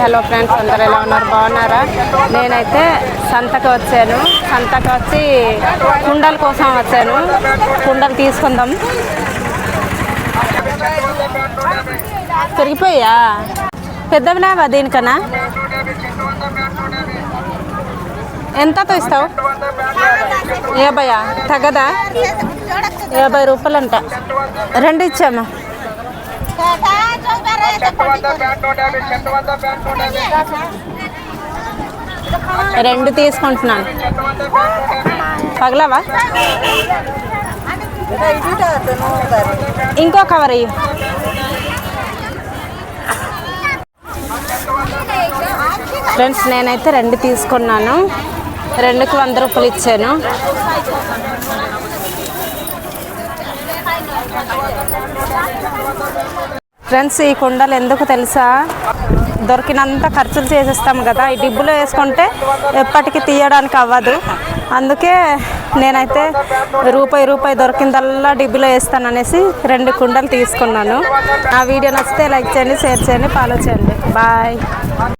Hello friends అందరు ఎలా ఉన్నారు? బాగున్నారా? నేనైతే సంతకు వచ్చాను. సంతకు వచ్చి కుండల కోసం వచ్చాను. కుండలు తీసుకుందాం. పెరిగిపోయా? పెద్దవినావా దీనికన్నా? ఎంతతో ఇస్తావు? యాభైయా తగ్గదా? యాభై రూపాయలు అంట రెండు ఇచ్చామా? రెండు తీసుకుంటున్నాను. పగలవా? ఇంకో కవర్ ఫ్రెండ్స్ నేనైతే రెండు తీసుకున్నాను. రెండుకి వంద రూపాయలు ఇచ్చాను. ఫ్రెండ్స్ ఈ కుండలు ఎందుకు తెలుసా? దొరికినంత ఖర్చులు చేసేస్తాం కదా. ఈ డిబ్బులో వేసుకుంటే ఎప్పటికీ తీయడానికి అవ్వదు. అందుకే నేనైతే రూపాయి రూపాయి దొరికిందల్లా డిబ్బులో వేస్తాను అనేసి రెండు కుండలు తీసుకున్నాను. ఆ వీడియో నచ్చితే లైక్ చేయండి షేర్ చేయండి ఫాలో చేయండి. బాయ్